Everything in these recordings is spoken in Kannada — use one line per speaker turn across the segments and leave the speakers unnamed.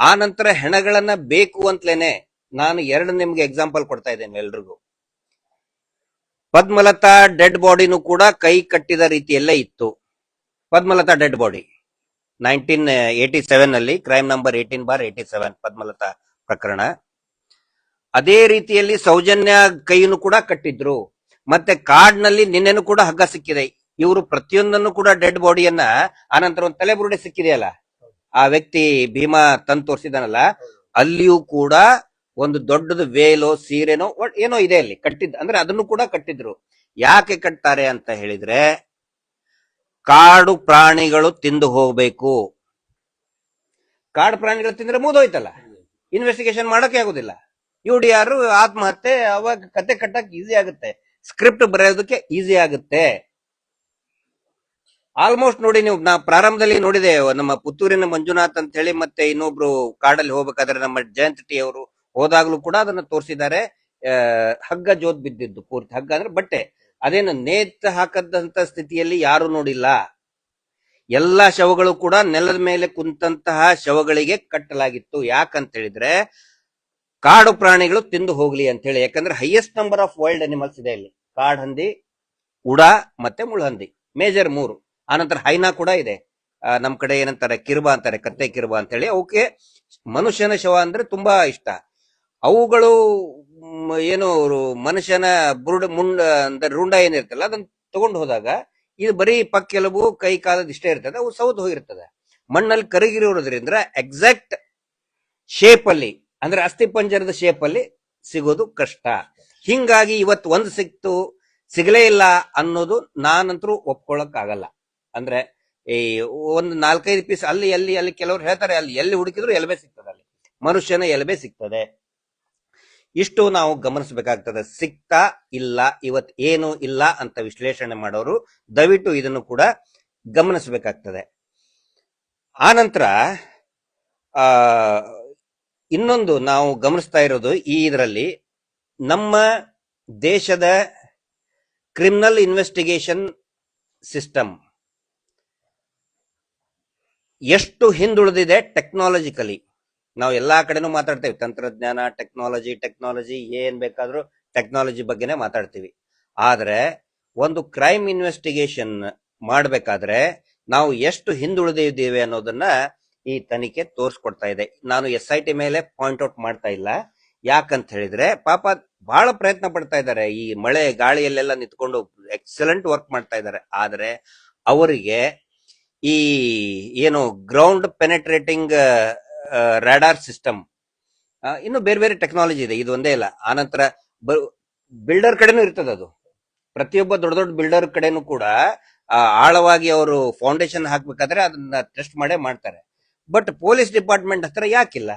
ಆ ನಂತರ ಹೆಣಗಳನ್ನ ಬೇಕು ಅಂತಲೇನೆ ನಾನು ಎರಡು ನಿಮ್ಗೆ ಎಕ್ಸಾಂಪಲ್ ಕೊಡ್ತಾ ಇದ್ದೇನೆ ಎಲ್ರಿಗೂ. ಪದ್ಮಲತಾ ಡೆಡ್ ಬಾಡಿನೂ ಕೂಡ ಕೈ ಕಟ್ಟಿದ ರೀತಿಯಲ್ಲೇ ಇತ್ತು. Padmalatha dead body nineteen eighty seven ಅಲ್ಲಿ crime number eighteen bar eighty seven Padmalatha ಪ್ರಕರಣ. ಅದೇ ರೀತಿಯಲ್ಲಿ ಸೌಜನ್ಯ ಕೈಯನ್ನು ಕೂಡ ಕಟ್ಟಿದ್ರು. ಮತ್ತೆ ಕಾರ್ಡ್ನಲ್ಲಿ ನಿನ್ನೆನೂ ಕೂಡ ಹಗ್ಗ ಸಿಕ್ಕಿದೆ. ಇವರು ಪ್ರತಿಯೊಂದನ್ನು ಕೂಡ ಡೆಡ್ ಬಾಡಿಯನ್ನ ಆನಂತರ ಒಂದು ತಲೆಬುರುಡೆ ಸಿಕ್ಕಿದೆಯಲ್ಲ? ಆ ವ್ಯಕ್ತಿ ಭೀಮಾ ತಂದು ತೋರಿಸಿದಾನಲ್ಲ ಅಲ್ಲಿಯೂ ಕೂಡ ಒಂದು ದೊಡ್ಡದು ವೇಲೋ, ಸೀರೆನೋ ಏನೋ ಇದೆ ಅಲ್ಲಿ ಕಟ್ಟಿದ್ ಅಂದ್ರೆ ಅದನ್ನು ಕೂಡ ಕಟ್ಟಿದ್ರು. ಯಾಕೆ ಕಟ್ತಾರೆ ಅಂತ ಹೇಳಿದ್ರೆ, ಕಾಡು ಪ್ರಾಣಿಗಳು ತಿಂದು ಹೋಗ್ಬೇಕು. ಕಾಡು ಪ್ರಾಣಿಗಳು ತಿಂದ್ರೆ ಮುಗಿದೋಯ್ತಲ್ಲ? ಇನ್ವೆಸ್ಟಿಗೇಷನ್ ಮಾಡೋಕೆ ಆಗುದಿಲ್ಲ. ಯು ಡಿ ಆರ್ ಆತ್ಮಹತ್ಯೆ, ಅವಾಗ ಕತೆ ಕಟ್ಟಕ್ ಈಸಿ ಆಗುತ್ತೆ. ಸ್ಕ್ರಿಪ್ಟ್ ಬರೆಯೋದಕ್ಕೆ ಈಸಿ ಆಗುತ್ತೆ. ಆಲ್ಮೋಸ್ಟ್ ನೋಡಿ ನೀವು, ನಾ ಪ್ರಾರಂಭದಲ್ಲಿ ನೋಡಿದೆ, ನಮ್ಮ ಪುತ್ತೂರಿನ ಮಂಜುನಾಥ್ ಅಂತ ಹೇಳಿ ಮತ್ತೆ ಇನ್ನೊಬ್ರು ಕಾಡಲ್ಲಿ ಹೋಗ್ಬೇಕಾದ್ರೆ ನಮ್ಮ ಜಯಂತ್ ಟಿ ಅವರು ಹೋದಾಗ್ಲೂ ಕೂಡ ಅದನ್ನ ತೋರಿಸಿದ್ದಾರೆ. ಹಗ್ಗ ಜೋತ್ ಬಿದ್ದಿದ್ದು, ಪೂರ್ತಿ ಹಗ್ಗ ಅಂದ್ರೆ ಬಟ್ಟೆ. ಅದೇನು ನೇತ್ ಹಾಕದಂತ ಸ್ಥಿತಿಯಲ್ಲಿ ಯಾರು ನೋಡಿಲ್ಲ. ಎಲ್ಲಾ ಶವಗಳು ಕೂಡ ನೆಲದ ಮೇಲೆ ಕುಂತಹ ಶವಗಳಿಗೆ ಕಟ್ಟಲಾಗಿತ್ತು. ಯಾಕಂತ ಹೇಳಿದ್ರೆ ಕಾಡು ಪ್ರಾಣಿಗಳು ತಿಂದು ಹೋಗ್ಲಿ ಅಂತ ಹೇಳಿ ಯಾಕಂದ್ರೆ highest number of wild animals ಇದೆ ಇಲ್ಲಿ. ಕಾಡ್ ಹಂದಿ ಉಡ ಮತ್ತೆ ಮುಳ್ಳಹಂದಿ ಮೇಜರ್ ಮೂರು. ಆನಂತರ ಹೈನಾ ಕೂಡ ಇದೆ. ನಮ್ಮ ನಮ್ ಕಡೆ ಏನಂತಾರೆ, ಕಿರುಬಾ ಅಂತಾರೆ, ಕತ್ತೆ ಕಿರುಬ ಅಂತ ಹೇಳಿ ಅವಕ್ಕೆ ಮನುಷ್ಯನ ಶವ ಅಂದ್ರೆ ತುಂಬಾ ಇಷ್ಟ. ಅವುಗಳು ಏನು ಮನುಷ್ಯನ ಬುರುಡ, ಮುಂಡ, ಅಂದ್ರೆ ರುಂಡ ಏನಿರ್ತಲ್ಲ ಅದನ್ನ ತಗೊಂಡು ಹೋದಾಗ ಇದು ಬರೀ ಪಕ್ಕೆಲುಬು ಕೈ ಕಾಲದ ಇಷ್ಟೇ ಇರ್ತದೆ, ಅವು ಸೌದು ಹೋಗಿರ್ತದೆ. ಮಣ್ಣಲ್ಲಿ ಕರಗಿರೋದ್ರಿಂದ ಎಕ್ಸಾಕ್ಟ್ ಶೇಪ್ ಅಲ್ಲಿ ಅಂದ್ರೆ ಅಸ್ಥಿ ಪಂಜರದ ಶೇಪ್ ಅಲ್ಲಿ ಸಿಗೋದು ಕಷ್ಟ. ಹಿಂಗಾಗಿ ಇವತ್ತು ಒಂದು ಸಿಕ್ತು, ಸಿಗಲೇ ಇಲ್ಲ ಅನ್ನೋದು ನಾನಂತರೂ ಒಪ್ಕೊಳಕ್ ಆಗಲ್ಲ ಅಂದ್ರೆ ಈ ಒಂದು ನಾಲ್ಕೈದು ಪೀಸ್ ಅಲ್ಲಿ ಎಲ್ಲಿ ಅಲ್ಲಿ ಕೆಲವರು ಹೇಳ್ತಾರೆ, ಅಲ್ಲಿ, ಎಲ್ಲಿ ಹುಡುಕಿದ್ರು ಎಲ್ಬೆ ಸಿಗ್ತದೆ ಅಲ್ಲಿ. ಮನುಷ್ಯನ ಎಲ್ಬೆ ಸಿಗ್ತದೆ. ಇಷ್ಟು ನಾವು ಗಮನಿಸಬೇಕಾಗ್ತದೆ. ಸಿಗ್ತಾ ಇಲ್ಲ, ಇವತ್ ಏನು ಇಲ್ಲ ಅಂತ ವಿಶ್ಲೇಷಣೆ ಮಾಡೋರು ದಯವಿಟ್ಟು ಇದನ್ನು ಕೂಡ ಗಮನಿಸಬೇಕಾಗ್ತದೆ. ಆ ಇನ್ನೊಂದು ನಾವು ಗಮನಿಸ್ತಾ ಇರೋದು ಈ ಇದರಲ್ಲಿ ನಮ್ಮ ದೇಶದ ಕ್ರಿಮಿನಲ್ ಇನ್ವೆಸ್ಟಿಗೇಷನ್ ಸಿಸ್ಟಮ್ ಎಷ್ಟು ಹಿಂದುಳಿದಿದೆ ಟೆಕ್ನಾಲಜಿಕಲಿ ನಾವು ಎಲ್ಲಾ ಕಡೆನೂ ಮಾತಾಡ್ತೇವೆ. ತಂತ್ರಜ್ಞಾನ ಟೆಕ್ನಾಲಜಿ ಟೆಕ್ನಾಲಜಿ ಏನ್ ಬೇಕಾದ್ರೂ ಟೆಕ್ನಾಲಜಿ ಬಗ್ಗೆನೇ ಮಾತಾಡ್ತೀವಿ. ಆದ್ರೆ ಒಂದು ಕ್ರೈಮ್ ಇನ್ವೆಸ್ಟಿಗೇಷನ್ ಮಾಡಬೇಕಾದ್ರೆ ನಾವು ಎಷ್ಟು ಹಿಂದುಳಿದಿದ್ದೇವೆ ಅನ್ನೋದನ್ನ ಈ ತನಿಖೆ ತೋರಿಸ್ಕೊಡ್ತಾ ಇದೆ. ನಾನು ಎಸ್ ಐ ಟಿ ಮೇಲೆ ಪಾಯಿಂಟ್ ಔಟ್ ಮಾಡ್ತಾ ಇಲ್ಲ. ಯಾಕಂತ ಹೇಳಿದ್ರೆ ಪಾಪ ಬಹಳ ಪ್ರಯತ್ನ ಪಡ್ತಾ ಇದ್ದಾರೆ. ಈ ಮಳೆ, ಗಾಳಿಯಲ್ಲೆಲ್ಲ ನಿಂತ್ಕೊಂಡು ಎಕ್ಸಲೆಂಟ್ ವರ್ಕ್ ಮಾಡ್ತಾ ಇದ್ದಾರೆ. ಆದ್ರೆ ಅವರಿಗೆ ಈ, ಏನು ಗ್ರೌಂಡ್ ಪೆನೆಟ್ರೇಟಿಂಗ್ ರಾಡಾರ್ ಸಿಸ್ಟಮ್ ಇನ್ನು ಬೇರೆ ಬೇರೆ ಟೆಕ್ನಾಲಜಿ ಇದೆ, ಇದು ಒಂದೇ ಇಲ್ಲ. ಆನಂತರ ಬಿಲ್ಡರ್ ಕಡೆನೂ ಇರ್ತದೆ ಅದು. ಪ್ರತಿಯೊಬ್ಬ ದೊಡ್ಡ ದೊಡ್ಡ ಬಿಲ್ಡರ್ ಕಡೆನೂ ಕೂಡ ಆಳವಾಗಿ ಅವರು ಫೌಂಡೇಶನ್ ಹಾಕ್ಬೇಕಾದ್ರೆ ಅದನ್ನ ಟೆಸ್ಟ್ ಮಾಡೇ ಮಾಡ್ತಾರೆ. ಬಟ್ ಪೊಲೀಸ್ ಡಿಪಾರ್ಟ್ಮೆಂಟ್ ಹತ್ರ ಯಾಕಿಲ್ಲ?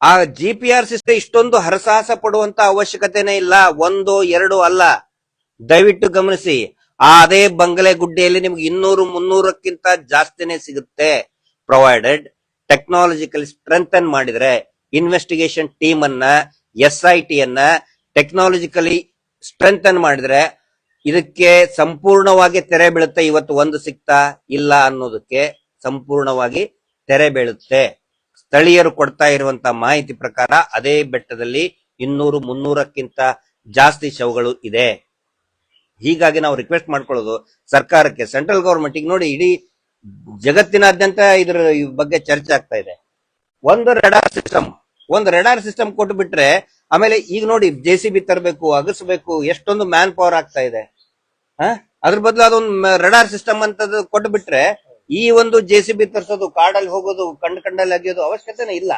ಆ ಜಿ ಪಿ ಆರ್ ಸಿಸ್ಟಮ್ ಇಷ್ಟೊಂದು ಹರಸಾಹಸ ಪಡುವಂತ ಅವಶ್ಯಕತೆನೇ ಇಲ್ಲ, ಒಂದು, ಎರಡು ಅಲ್ಲ. ದಯವಿಟ್ಟು ಗಮನಿಸಿ ಆ ಅದೇ ಬಂಗಲೆ ಗುಡ್ಡೆಯಲ್ಲಿ ನಿಮ್ಗೆ ಇನ್ನೂರು ಮುನ್ನೂರಕ್ಕಿಂತ ಜಾಸ್ತಿನೇ ಸಿಗುತ್ತೆ. ಪ್ರೊವೈಡೆಡ್ ಟೆಕ್ನಾಲಜಿಕಲಿ ಸ್ಟ್ರೆಂಥನ್ ಮಾಡಿದ್ರೆ ಇನ್ವೆಸ್ಟಿಗೇಷನ್ ಟೀಮ್ ಅನ್ನ ಎಸ್ ಐ ಟಿ ಅನ್ನ ಟೆಕ್ನಾಲಜಿಕಲಿ ಸ್ಟ್ರೆಂಥನ್ ಮಾಡಿದ್ರೆ ಇದಕ್ಕೆ ಸಂಪೂರ್ಣವಾಗಿ ತೆರೆ ಬೀಳುತ್ತೆ, ಇವತ್ತು ಒಂದು ಸಿಗ್ತಾ ಇಲ್ಲ ಅನ್ನೋದಕ್ಕೆ ಸಂಪೂರ್ಣವಾಗಿ ತೆರೆ ಬೀಳುತ್ತೆ. ಸ್ಥಳೀಯರು ಕೊಡ್ತಾ ಇರುವಂತ ಮಾಹಿತಿ ಪ್ರಕಾರ ಅದೇ ಬೆಟ್ಟದಲ್ಲಿ ಇನ್ನೂರು ಮುನ್ನೂರಕ್ಕಿಂತ ಜಾಸ್ತಿ ಶವಗಳು ಇದೆ. ಹೀಗಾಗಿ ನಾವು ರಿಕ್ವೆಸ್ಟ್ ಮಾಡ್ಕೊಳ್ಳೋದು ಸರ್ಕಾರಕ್ಕೆ ಸೆಂಟ್ರಲ್ ಗವರ್ಮೆಂಟ್ ಈಗ ನೋಡಿ ಇಡೀ ಜಗತ್ತಿನಾದ್ಯಂತ ಇದ್ರ ಬಗ್ಗೆ ಚರ್ಚೆ ಆಗ್ತಾ ಇದೆ. ಒಂದು ರೆಡಾರ್ ಸಿಸ್ಟಮ್ ಒಂದು ರೆಡಾರ್ ಸಿಸ್ಟಮ್ ಕೊಟ್ಟು ಬಿಟ್ರೆ ಆಮೇಲೆ ಈಗ ನೋಡಿ ಜೆ ಸಿ ಬಿ ತರಬೇಕು, ಅಗಸಬೇಕು, ಎಷ್ಟೊಂದು ಮ್ಯಾನ್ ಪವರ್ ಆಗ್ತಾ ಇದೆ? ಅದ್ರ ಬದಲು ಅದೊಂದು ರೆಡಾರ್ ಸಿಸ್ಟಮ್ ಅಂತದ್ದು ಕೊಟ್ಟು ಬಿಟ್ರೆ ಈ ಒಂದು ಜೆ ಸಿ ಬಿ ತರಿಸೋದು, ಕಾಡಲ್ಲಿ ಹೋಗೋದು, ಕಂಡು ಕಂಡಲ್ಲಿ ಅಗಿಯೋದು ಅವಶ್ಯಕತೆನೇ ಇಲ್ಲ.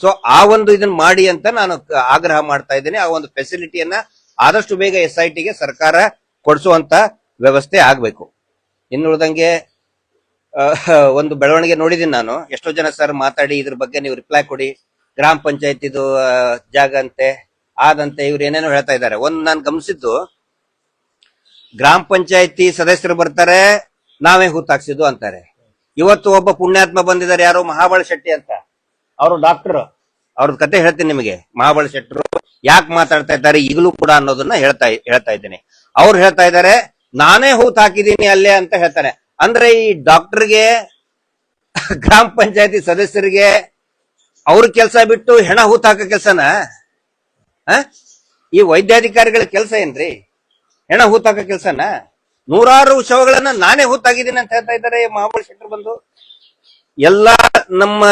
ಸೊ ಆ ಒಂದು ಇದನ್ನ ಮಾಡಿ ಅಂತ ನಾನು ಆಗ್ರಹ ಮಾಡ್ತಾ ಇದ್ದೇನೆ. ಆ ಒಂದು ಫೆಸಿಲಿಟಿಯನ್ನ ಆದಷ್ಟು ಬೇಗ ಎಸ್ ಐ ಟಿಗೆ ಸರ್ಕಾರ ಕೊಡಿಸುವಂತ ವ್ಯವಸ್ಥೆ ಆಗ್ಬೇಕು. ಇನ್ನುಳಿದಂಗೆ ಒಂದು ಬೆಳವಣಿಗೆ ನೋಡಿದೀನಿ ನಾನು. ಎಷ್ಟೋ ಜನ ಸರ್ ಮಾತಾಡಿ ಇದ್ರ ಬಗ್ಗೆ ನೀವು ರಿಪ್ಲೈ ಕೊಡಿ. ಗ್ರಾಮ ಪಂಚಾಯತಿದು ಜಾಗ ಅಂತೆ ಆದಂತೆ ಇವ್ರು ಏನೇನೋ ಹೇಳ್ತಾ ಇದ್ದಾರೆ. ಒಂದು ನಾನು ಗಮನಿಸಿದ್ದು, ಗ್ರಾಮ ಪಂಚಾಯತಿ ಸದಸ್ಯರು ಬರ್ತಾರೆ, ನಾವೇ ಹೂತಾಕ್ಸಿದ್ದು ಅಂತಾರೆ. ಇವತ್ತು ಒಬ್ಬ ಪುಣ್ಯಾತ್ಮ ಬಂದಿದ್ದಾರೆ ಯಾರು ಮಹಾಬಳ ಶೆಟ್ಟಿ ಅಂತ. ಅವರು ಡಾಕ್ಟರ್ ಅವ್ರದ್ ಕತೆ ಹೇಳ್ತೀನಿ ನಿಮಗೆ. ಮಹಾಬಳ ಶೆಟ್ಟರು ಯಾಕೆ ಮಾತಾಡ್ತಾ ಇದ್ದಾರೆ ಈಗಲೂ ಕೂಡ ಅನ್ನೋದನ್ನ ಹೇಳ್ತಾ ಹೇಳ್ತಾ ಇದ್ದೇನೆ. ಅವ್ರು ಹೇಳ್ತಾ ಇದ್ದಾರೆ, ನಾನೇ ಹೂತ್ ಹಾಕಿದ್ದೀನಿ ಅಲ್ಲೇ ಅಂತ ಹೇಳ್ತಾರೆ. ಅಂದ್ರೆ ಈ ಡಾಕ್ಟರ್ಗೆ, ಗ್ರಾಮ ಪಂಚಾಯತಿ ಸದಸ್ಯರಿಗೆ ಅವ್ರ ಕೆಲಸ ಬಿಟ್ಟು ಹೆಣ ಹೂತ್ ಹಾಕೋ ಕೆಲಸನ? ಈ ವೈದ್ಯಾಧಿಕಾರಿಗಳ ಕೆಲಸ ಏನ್ರಿ? ಹೆಣ ಹೂತ್ ಹಾಕೋ ಕೆಲಸನ? ನೂರಾರು ಶವಗಳನ್ನ ನಾನೇ ಹೂತಾಗಿದ್ದೀನಿ ಅಂತ ಹೇಳ್ತಾ ಇದ್ದಾರೆ ಮಹಾಬಲ ಶೆಟ್ಟರ್ ಬಂದು. ಎಲ್ಲಾ ನಮ್ಮ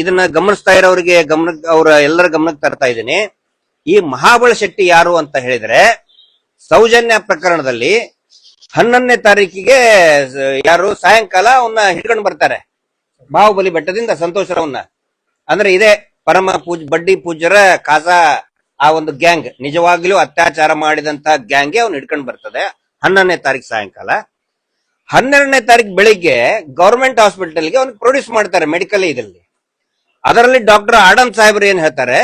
ಇದನ್ನ ಗಮನಿಸ್ತಾ ಇರೋರಿಗೆ ಗಮನ ಅವ್ರ ಎಲ್ಲರ ಗಮನಕ್ಕೆ ತರ್ತಾ ಇದ್ದೀನಿ. ಈ ಮಹಾಬಲ ಶೆಟ್ಟಿ ಯಾರು ಅಂತ ಹೇಳಿದ್ರೆ, ಸೌಜನ್ಯ ಪ್ರಕರಣದಲ್ಲಿ ಹನ್ನೊಂದನೇ ತಾರೀಕಿಗೆ ಯಾರು ಸಾಯಂಕಾಲ ಅವನ್ನ ಹಿಡ್ಕೊಂಡು ಬರ್ತಾರೆ. ಬಾಹುಬಲಿ ಬೆಟ್ಟದಿಂದ ಸಂತೋಷರವನ್ನ ಅಂದ್ರೆ ಇದೇ ಪರಮ ಪೂಜ್, ಬಡ್ಡಿ ಪೂಜ್ಯರ ಕಾಸಾ, ಆ ಒಂದು ಗ್ಯಾಂಗ್. ನಿಜವಾಗ್ಲೂ ಅತ್ಯಾಚಾರ ಮಾಡಿದಂತ ಗ್ಯಾಂಗ್ಗೆ ಅವ್ನು ಹಿಡ್ಕೊಂಡು ಬರ್ತದೆ ಹನ್ನೊಂದನೇ ತಾರೀಕು ಸಾಯಂಕಾಲ. ಹನ್ನೆರಡನೇ ತಾರೀಕು ಬೆಳಿಗ್ಗೆ ಗವರ್ಮೆಂಟ್ ಹಾಸ್ಪಿಟಲ್ಗೆ ಅವ್ನಿಗೆ ಪ್ರೊಡ್ಯೂಸ್ ಮಾಡ್ತಾರೆ ಮೆಡಿಕಲ್ ಇದರಲ್ಲಿ. ಅದರಲ್ಲಿ ಡಾಕ್ಟರ್ ಆಡಮ್ ಸಾಹೇಬ್ರು ಏನ್ ಹೇಳ್ತಾರೆ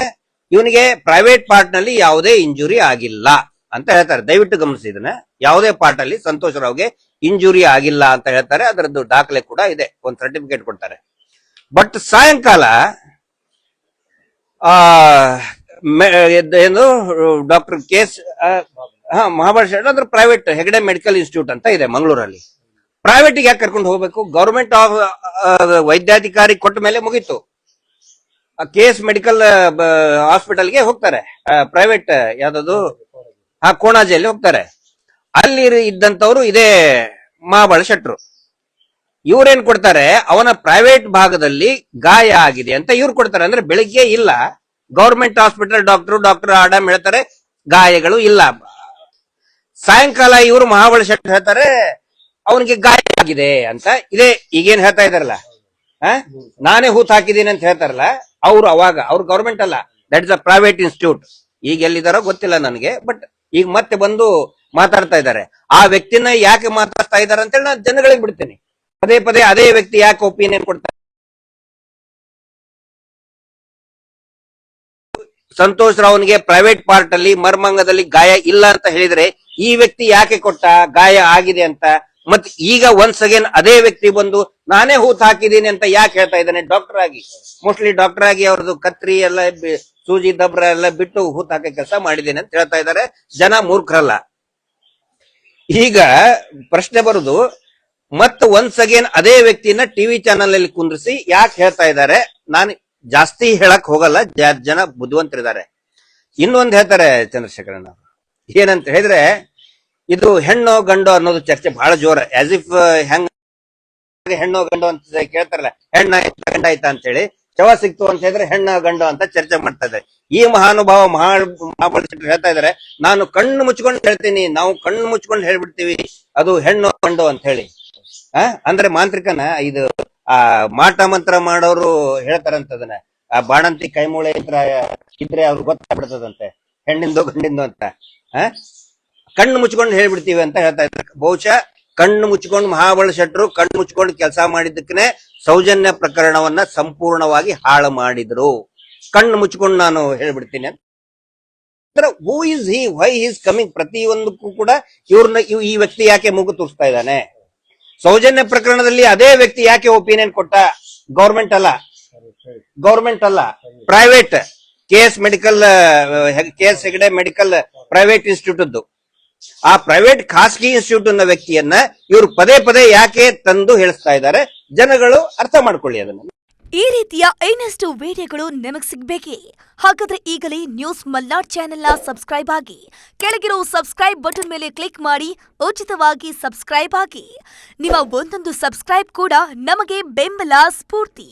ಇವನಿಗೆ ಪ್ರೈವೇಟ್ ಪಾರ್ಟ್ನಲ್ಲಿ ಯಾವುದೇ ಇಂಜುರಿ ಆಗಿಲ್ಲ ಅಂತ ಹೇಳ್ತಾರೆ. ದಯವಿಟ್ಟು ಗಮನಿಸಿ ಇದನ್ನ. ಯಾವುದೇ ಪಾರ್ಟ್ ಅಲ್ಲಿ ಸಂತೋಷ್ ರಾವ್ಗೆ ಇಂಜುರಿ ಆಗಿಲ್ಲ ಅಂತ ಹೇಳ್ತಾರೆ. ಅದರದ್ದು ದಾಖಲೆ ಕೂಡ ಇದೆ. ಒಂದು ಸರ್ಟಿಫಿಕೇಟ್ ಕೊಡ್ತಾರೆ. ಬಟ್ ಸಾಯಂಕಾಲ ಏನು doctor case S Mahabala Shetty ಅಂದ್ರೆ ಪ್ರೈವೇಟ್ ಹೆಗಡೆ ಮೆಡಿಕಲ್ ಇನ್ಸ್ಟಿಟ್ಯೂಟ್ ಅಂತ ಇದೆ ಮಂಗಳೂರಲ್ಲಿ. ಪ್ರೈವೇಟ್ ಯಾಕೆ ಕರ್ಕೊಂಡು ಹೋಗ್ಬೇಕು? ಗವರ್ಮೆಂಟ್ ವೈದ್ಯಾಧಿಕಾರಿ ಕೊಟ್ಟ ಮೇಲೆ ಮುಗೀತು. ಕೆ ಎಸ್ ಮೆಡಿಕಲ್ ಹಾಸ್ಪಿಟಲ್ಗೆ ಹೋಗ್ತಾರೆ. ಪ್ರೈವೇಟ್ ಯಾವ್ದದು? ಆ, ಕೋಣಾಜಿಯಲ್ಲಿ ಹೋಗ್ತಾರೆ. ಅಲ್ಲಿ ಇದ್ದಂತವ್ರು ಇದೇ ಮಹಾಬಳ ಶೆಟ್ರು. ಇವ್ರೇನ್ ಕೊಡ್ತಾರೆ? ಅವನ ಪ್ರೈವೇಟ್ ಭಾಗದಲ್ಲಿ ಗಾಯ ಆಗಿದೆ ಅಂತ ಇವ್ರು ಕೊಡ್ತಾರೆ. ಅಂದ್ರೆ ಬೆಳಿಗ್ಗೆ ಇಲ್ಲ. Government hospital doctor doctor Adam ಹೇಳ್ತಾರೆ, ಗಾಯಗಳು ಇಲ್ಲ. ಸಾಯಂಕಾಲ ಇವರು ಮಹಾಬಳ ಶೆಟ್ರು ಹೇಳ್ತಾರೆ, ಅವನಿಗೆ ಗಾಯ ಆಗಿದೆ ಅಂತ. ಇದೇ ಈಗೇನ್ ಹೇಳ್ತಾ ಇದಾರಲ್ಲ? ನಾನೇ ಹೂತ್ ಹಾಕಿದ್ದೀನಿ ಅಂತ ಹೇಳ್ತಾರಲ್ಲ? ಅವ್ರು ಅವಾಗ, ಅವ್ರು ಗೌರ್ಮೆಂಟ್ ಅಲ್ಲ. That is a private institute ಈಗ ಎಲ್ಲಿದಾರೋ ಗೊತ್ತಿಲ್ಲ ನನಗೆ ಬಟ್ ಈಗ ಮತ್ತೆ ಬಂದು ಮಾತಾಡ್ತಾ ಇದ್ದಾರೆ. ಆ ವ್ಯಕ್ತಿನ ಯಾಕೆ ಮಾತಾಡ್ತಾ ಇದ್ದಾರೆ ಅಂತೇಳಿ ನಾನು ಜನಗಳಿಗೆ ಬಿಡ್ತೀನಿ. ಪದೇ ಪದೇ ಅದೇ ವ್ಯಕ್ತಿ ಯಾಕೆ ಒಪಿನಿಯನ್ ಕೊಡ್ತಾರೆ ಸಂತೋಷ್ ರಾವ್ನಿಗೆ ಪ್ರೈವೇಟ್ ಪಾರ್ಟ್ ಅಲ್ಲಿ ಮರ್ಮಂಗದಲ್ಲಿ ಗಾಯ ಇಲ್ಲ ಅಂತ ಹೇಳಿದ್ರೆ ಈ ವ್ಯಕ್ತಿ ಯಾಕೆ ಕೊಟ್ಟ? ಗಾಯ ಆಗಿದೆ ಅಂತ ಮತ್ ಈಗ ಒನ್ಸ್ ಅಗೇನ್ ಅದೇ ವ್ಯಕ್ತಿ ಬಂದು, ನಾನೇ ಹೂತ್ ಹಾಕಿದ್ದೀನಿ ಅಂತ ಯಾಕೆ ಹೇಳ್ತಾ ಇದ್ದಾನೆ? ಡಾಕ್ಟರ್ ಆಗಿ. ಮೋಸ್ಟ್ಲಿ ಡಾಕ್ಟರ್ ಆಗಿ ಅವ್ರದ್ದು ಕತ್ರಿ ಎಲ್ಲ ಸೂಜಿ, ದಬ್ರ ಎಲ್ಲ ಬಿಟ್ಟು ಹೂತ್ ಹಾಕೋ ಕೆಲಸ ಮಾಡಿದ್ದೀನಿ ಅಂತ ಹೇಳ್ತಾ ಇದ್ದಾರೆ. ಜನ ಮೂರ್ಖರಲ್ಲ. ಈಗ ಪ್ರಶ್ನೆ ಬರುದು, ಮತ್ ಒನ್ಸ್ ಅಗೇನ್ ಅದೇ ವ್ಯಕ್ತಿನ ಟಿವಿ ಚಾನಲ್ ಅಲ್ಲಿ ಕುಂದ್ರಿಸಿ ಯಾಕೆ ಹೇಳ್ತಾ ಇದ್ದಾರೆ? ನಾನು ಜಾಸ್ತಿ ಹೇಳಕ್ ಹೋಗಲ್ಲ ಜನ ಬುದ್ಧಿವಂತರಿದ್ದಾರೆ. ಇನ್ನೊಂದ್ ಹೇಳ್ತಾರೆ ಚಂದ್ರಶೇಖರಣ್ಣ ಏನಂತ ಹೇಳಿದ್ರೆ ಇದು ಹೆಣ್ಣು ಗಂಡು ಅನ್ನೋದು ಚರ್ಚೆ ಬಹಳ ಜೋರ. ಆಸ್ ಇಫ್ ಹೆಂಗ್ ಹೆಣ್ಣು ಗಂಡು ಅಂತ ಕೇಳ್ತಾರಲ್ಲ, ಹೆಣ್ಣ ಗಂಡ ಆಯ್ತಾ ಅಂತ ಹೇಳಿ ಶವ ಸಿಕ್ತು ಅಂತ ಹೇಳಿದ್ರೆ ಹೆಣ್ಣ ಗಂಡು ಅಂತ ಚರ್ಚೆ ಮಾಡ್ತಾ ಇದ್ದಾರೆ. ಈ ಮಹಾನುಭಾವ ಮಹಾ ಮಹಾಬಲ ಶೆಟ್ಟಿ ಹೇಳ್ತಾ ಇದಾರೆ ನಾನು ಕಣ್ಣು ಮುಚ್ಕೊಂಡು ಹೇಳ್ತೀನಿ, ನಾವು ಕಣ್ಣು ಮುಚ್ಕೊಂಡು ಹೇಳ್ಬಿಡ್ತೀವಿ, ಅದು ಹೆಣ್ಣು ಗಂಡು ಅಂತ ಹೇಳಿ. ಆ, ಅಂದ್ರೆ ಮಾಂತ್ರಿಕನ ಇದು, ಆ, ಮಾಟ ಮಂತ್ರ ಮಾಡೋರು ಹೇಳ್ತಾರಂತದನ್ನ. ಆ, ಬಾಣಂತಿ ಕೈಮೂಳೆ ಇದ್ರ, ಇದ್ರೆ ಅವ್ರು ಗೊತ್ತಾಗ್ಬಿಡ್ತದಂತೆ, ಹೆಣ್ಣಿಂದು ಗಂಡಿಂದು ಅಂತ. ಆ? ಕಣ್ಣು ಮುಚ್ಕೊಂಡು ಹೇಳ್ಬಿಡ್ತೀವಿ ಅಂತ ಹೇಳ್ತಾ ಇದ್ದಾರೆ. ಬಹುಶಃ ಕಣ್ಣು ಮುಚ್ಕೊಂಡು ಮಹಾಬಲ ಶೆಟ್ಟರು ಕಣ್ಣು ಮುಚ್ಕೊಂಡು ಕೆಲಸ ಮಾಡಿದ್ದಕ್ಕೆ ಸೌಜನ್ಯ ಪ್ರಕರಣವನ್ನ ಸಂಪೂರ್ಣವಾಗಿ ಹಾಳು ಮಾಡಿದ್ರು. ಕಣ್ಣು ಮುಚ್ಕೊಂಡು ನಾನು ಹೇಳ್ಬಿಡ್ತೀನಿ ಅಂತ. Who is he why is coming ಪ್ರತಿಯೊಂದಕ್ಕೂ ಕೂಡ ಇವ್ರನ್ನ ಇವ್- ಈ ವ್ಯಕ್ತಿ ಯಾಕೆ ಮೂಗು ತೋರಿಸ್ತಾ ಇದ್ದಾನೆ? ಸೌಜನ್ಯ ಪ್ರಕರಣದಲ್ಲಿ ಅದೇ ವ್ಯಕ್ತಿ ಯಾಕೆ ಒಪಿನಿಯನ್ ಕೊಟ್ಟ? ಗೌರ್ಮೆಂಟ್ ಅಲ್ಲ. ಗೌರ್ಮೆಂಟ್ ಅಲ್ಲ. Private K S medical K S Hegde medical private institute ಆ ಪ್ರೈವೇಟ್ ಖಾಸಗಿ ಇನ್ಸ್ಟಿಟ್ಯೂಟ್ ಅನ್ನೋ ವ್ಯಕ್ತಿಯನ್ನ ಇವರು ಪದೇ ಪದೇ ಯಾಕೆ ತಂದು ಹೇಳಿಸ್ತಾ ಇದ್ದಾರೆ, ಜನಗಳು ಅರ್ಥ ಮಾಡ್ಕೊಳ್ಳಿ ಅದನ್ನ.
ಈ ರೀತಿಯ ಇನ್ನಷ್ಟು ವಿಡಿಯೋಗಳು ನಿಮಗೆ ಸಿಗ್ಬೇಕೇ? ಹಾಗಾದ್ರೆ ಈಗಲೇ ನ್ಯೂಸ್ ಮಲ್ನಾಡ್ ಚಾನೆಲ್ನ ಸಬ್ಸ್ಕ್ರೈಬ್ ಆಗಿ, ಕೆಳಗಿರೋ ಸಬ್ಸ್ಕ್ರೈಬ್ ಬಟನ್ ಮೇಲೆ ಕ್ಲಿಕ್ ಮಾಡಿ, ಉಚಿತವಾಗಿ ಸಬ್ಸ್ಕ್ರೈಬ್ ಆಗಿ. ನಿಮ್ಮ ಒಂದೊಂದು ಸಬ್ಸ್ಕ್ರೈಬ್ ಕೂಡ ನಮಗೆ ಬೆಂಬಲ ಸ್ಫೂರ್ತಿ.